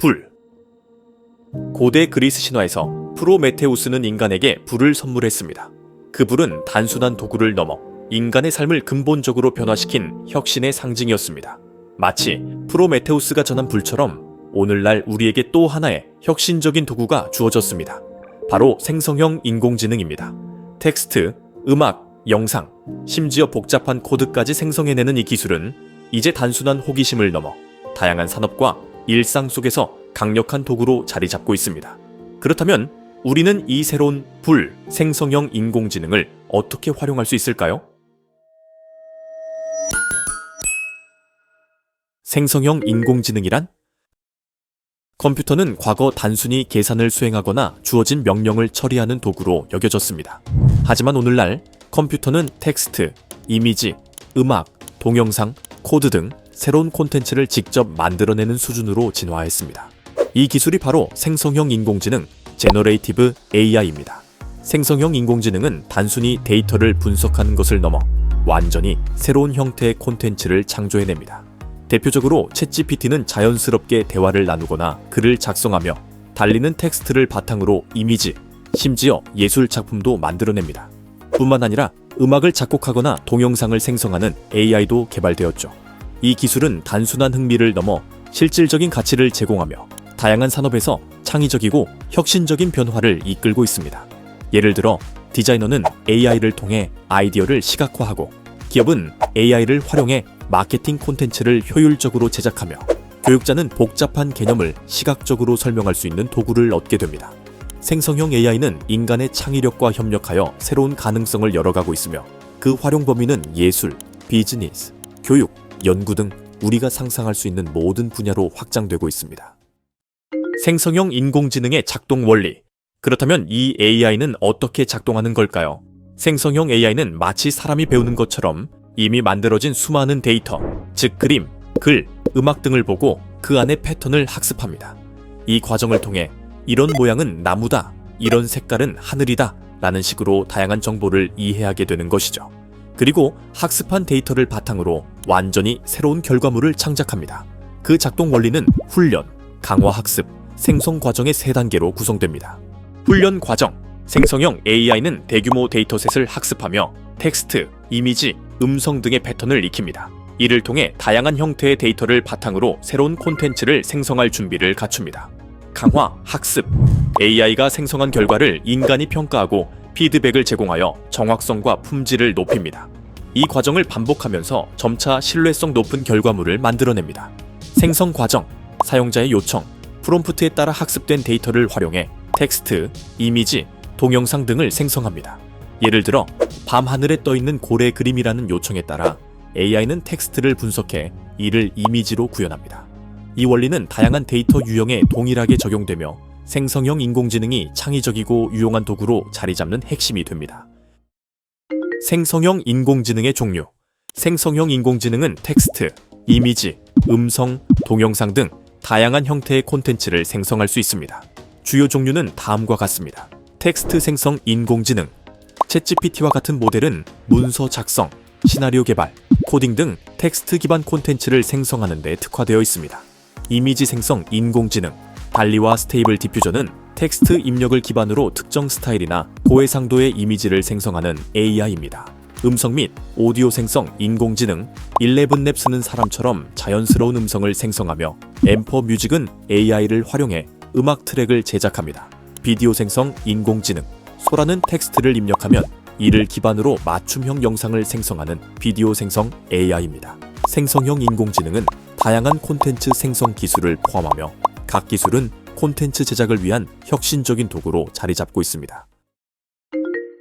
불. 고대 그리스 신화에서 프로메테우스는 인간에게 불을 선물했습니다. 그 불은 단순한 도구를 넘어 인간의 삶을 근본적으로 변화시킨 혁신의 상징이었습니다. 마치 프로메테우스가 전한 불처럼 오늘날 우리에게 또 하나의 혁신적인 도구가 주어졌습니다. 바로 생성형 인공지능입니다. 텍스트, 음악, 영상, 심지어 복잡한 코드까지 생성해내는 이 기술은 이제 단순한 호기심을 넘어 다양한 산업과 일상 속에서 강력한 도구로 자리 잡고 있습니다. 그렇다면 우리는 이 새로운 불 생성형 인공지능을 어떻게 활용할 수 있을까요? 생성형 인공지능이란 컴퓨터는 과거 단순히 계산을 수행하거나 주어진 명령을 처리하는 도구로 여겨졌습니다. 하지만 오늘날 컴퓨터는 텍스트, 이미지, 음악, 동영상, 코드 등 새로운 콘텐츠를 직접 만들어내는 수준으로 진화했습니다. 이 기술이 바로 생성형 인공지능, 제너레이티브 AI입니다. 생성형 인공지능은 단순히 데이터를 분석하는 것을 넘어 완전히 새로운 형태의 콘텐츠를 창조해냅니다. 대표적으로 챗GPT는 자연스럽게 대화를 나누거나 글을 작성하며 달리는 텍스트를 바탕으로 이미지, 심지어 예술 작품도 만들어냅니다. 뿐만 아니라 음악을 작곡하거나 동영상을 생성하는 AI도 개발되었죠. 이 기술은 단순한 흥미를 넘어 실질적인 가치를 제공하며 다양한 산업에서 창의적이고 혁신적인 변화를 이끌고 있습니다. 예를 들어 디자이너는 AI를 통해 아이디어를 시각화하고 기업은 AI를 활용해 마케팅 콘텐츠를 효율적으로 제작하며 교육자는 복잡한 개념을 시각적으로 설명할 수 있는 도구를 얻게 됩니다. 생성형 AI는 인간의 창의력과 협력하여 새로운 가능성을 열어가고 있으며 그 활용 범위는 예술, 비즈니스, 교육, 연구 등 우리가 상상할 수 있는 모든 분야로 확장되고 있습니다. 생성형 인공지능의 작동 원리. 그렇다면 이 AI는 어떻게 작동하는 걸까요? 생성형 AI는 마치 사람이 배우는 것처럼 이미 만들어진 수많은 데이터, 즉 그림, 글, 음악 등을 보고 그 안의 패턴을 학습합니다. 이 과정을 통해 이런 모양은 나무다, 이런 색깔은 하늘이다 라는 식으로 다양한 정보를 이해하게 되는 것이죠. 그리고 학습한 데이터를 바탕으로 완전히 새로운 결과물을 창작합니다. 그 작동 원리는 훈련, 강화 학습, 생성 과정의 세 단계로 구성됩니다. 훈련 과정, 생성형 AI는 대규모 데이터셋을 학습하며 텍스트, 이미지, 음성 등의 패턴을 익힙니다. 이를 통해 다양한 형태의 데이터를 바탕으로 새로운 콘텐츠를 생성할 준비를 갖춥니다. 강화, 학습. AI가 생성한 결과를 인간이 평가하고 피드백을 제공하여 정확성과 품질을 높입니다. 이 과정을 반복하면서 점차 신뢰성 높은 결과물을 만들어냅니다. 생성 과정, 사용자의 요청, 프롬프트에 따라 학습된 데이터를 활용해 텍스트, 이미지, 동영상 등을 생성합니다. 예를 들어 밤하늘에 떠 있는 고래 그림이라는 요청에 따라 AI는 텍스트를 분석해 이를 이미지로 구현합니다. 이 원리는 다양한 데이터 유형에 동일하게 적용되며 생성형 인공지능이 창의적이고 유용한 도구로 자리 잡는 핵심이 됩니다. 생성형 인공지능의 종류. 생성형 인공지능은 텍스트, 이미지, 음성, 동영상 등 다양한 형태의 콘텐츠를 생성할 수 있습니다. 주요 종류는 다음과 같습니다. 텍스트 생성 인공지능. 챗GPT와 같은 모델은 문서 작성, 시나리오 개발, 코딩 등 텍스트 기반 콘텐츠를 생성하는 데 특화되어 있습니다. 이미지 생성 인공지능. 발리와 스테이블 디퓨저는 텍스트 입력을 기반으로 특정 스타일이나 고해상도의 이미지를 생성하는 AI입니다. 음성 및 오디오 생성 인공지능 11랩 쓰는 사람처럼 자연스러운 음성을 생성하며 엠퍼 뮤직은 AI를 활용해 음악 트랙을 제작합니다. 비디오 생성 인공지능 소라는 텍스트를 입력하면 이를 기반으로 맞춤형 영상을 생성하는 비디오 생성 AI입니다. 생성형 인공지능은 다양한 콘텐츠 생성 기술을 포함하며 각 기술은 콘텐츠 제작을 위한 혁신적인 도구로 자리 잡고 있습니다.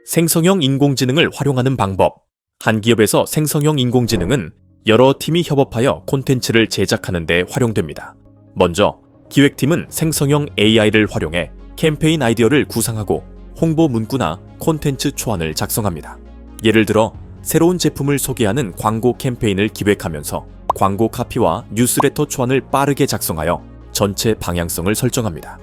생성형 인공지능을 활용하는 방법. 한 기업에서 생성형 인공지능은 여러 팀이 협업하여 콘텐츠를 제작하는 데 활용됩니다. 먼저 기획팀은 생성형 AI를 활용해 캠페인 아이디어를 구상하고 홍보 문구나 콘텐츠 초안을 작성합니다. 예를 들어 새로운 제품을 소개하는 광고 캠페인을 기획하면서 광고 카피와 뉴스레터 초안을 빠르게 작성하여 전체 방향성을 설정합니다.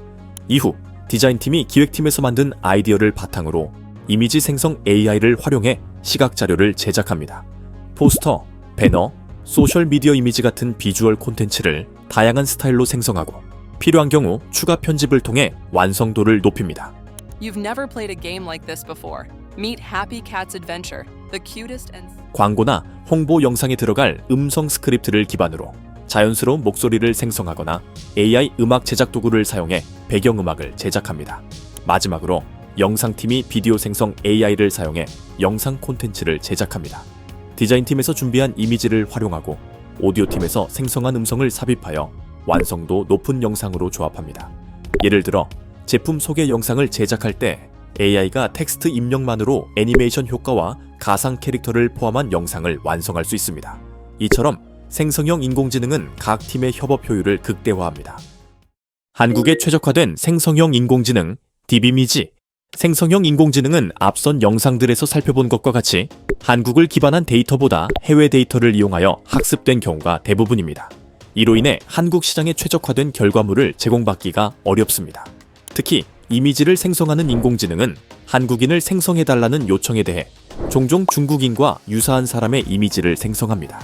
이후 디자인팀이 기획팀에서 만든 아이디어를 바탕으로 이미지 생성 AI를 활용해 시각 자료를 제작합니다. 포스터, 배너, 소셜 미디어 이미지 같은 비주얼 콘텐츠를 다양한 스타일로 생성하고 필요한 경우 추가 편집을 통해 완성도를 높입니다. You've never played a game like this before. Meet Happy Cat's Adventure, the cutest and 광고나 홍보 영상에 들어갈 음성 스크립트를 기반으로 자연스러운 목소리를 생성하거나 AI 음악 제작 도구를 사용해 배경음악을 제작합니다. 마지막으로 영상팀이 비디오 생성 AI를 사용해 영상 콘텐츠를 제작합니다. 디자인팀에서 준비한 이미지를 활용하고 오디오팀에서 생성한 음성을 삽입하여 완성도 높은 영상으로 조합합니다. 예를 들어 제품 소개 영상을 제작할 때 AI가 텍스트 입력만으로 애니메이션 효과와 가상 캐릭터를 포함한 영상을 완성할 수 있습니다. 이처럼 생성형 인공지능은 각 팀의 협업 효율을 극대화합니다. 한국에 최적화된 생성형 인공지능 디비미지 생성형 인공지능은 앞선 영상들에서 살펴본 것과 같이 한국을 기반한 데이터보다 해외 데이터를 이용하여 학습된 경우가 대부분입니다. 이로 인해 한국 시장에 최적화된 결과물을 제공받기가 어렵습니다. 특히 이미지를 생성하는 인공지능은 한국인을 생성해달라는 요청에 대해 종종 중국인과 유사한 사람의 이미지를 생성합니다.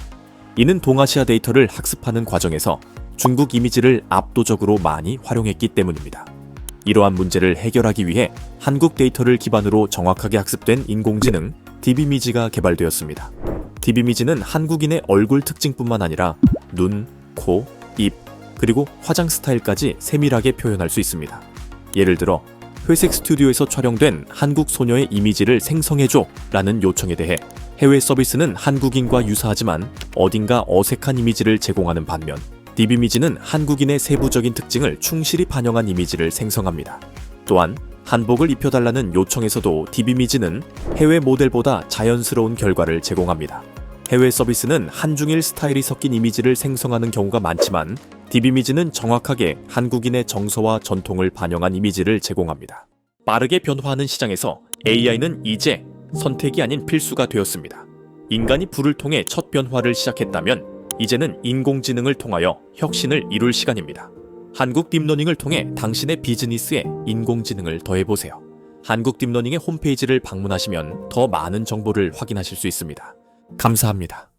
이는 동아시아 데이터를 학습하는 과정에서 중국 이미지를 압도적으로 많이 활용했기 때문입니다. 이러한 문제를 해결하기 위해 한국 데이터를 기반으로 정확하게 학습된 인공지능 디비미지가 개발되었습니다. 디비미지는 한국인의 얼굴 특징뿐만 아니라 눈, 코, 입, 그리고 화장 스타일까지 세밀하게 표현할 수 있습니다. 예를 들어 회색 스튜디오에서 촬영된 한국 소녀의 이미지를 생성해줘 라는 요청에 대해 해외 서비스는 한국인과 유사하지만 어딘가 어색한 이미지를 제공하는 반면 디비미지는 한국인의 세부적인 특징을 충실히 반영한 이미지를 생성합니다. 또한 한복을 입혀달라는 요청에서도 디비미지는 해외 모델보다 자연스러운 결과를 제공합니다. 해외 서비스는 한중일 스타일이 섞인 이미지를 생성하는 경우가 많지만 디비미지는 정확하게 한국인의 정서와 전통을 반영한 이미지를 제공합니다. 빠르게 변화하는 시장에서 AI는 이제 선택이 아닌 필수가 되었습니다. 인간이 불을 통해 첫 변화를 시작했다면 이제는 인공지능을 통하여 혁신을 이룰 시간입니다. 한국 딥러닝을 통해 당신의 비즈니스에 인공지능을 더해보세요. 한국 딥러닝의 홈페이지를 방문하시면 더 많은 정보를 확인하실 수 있습니다. 감사합니다.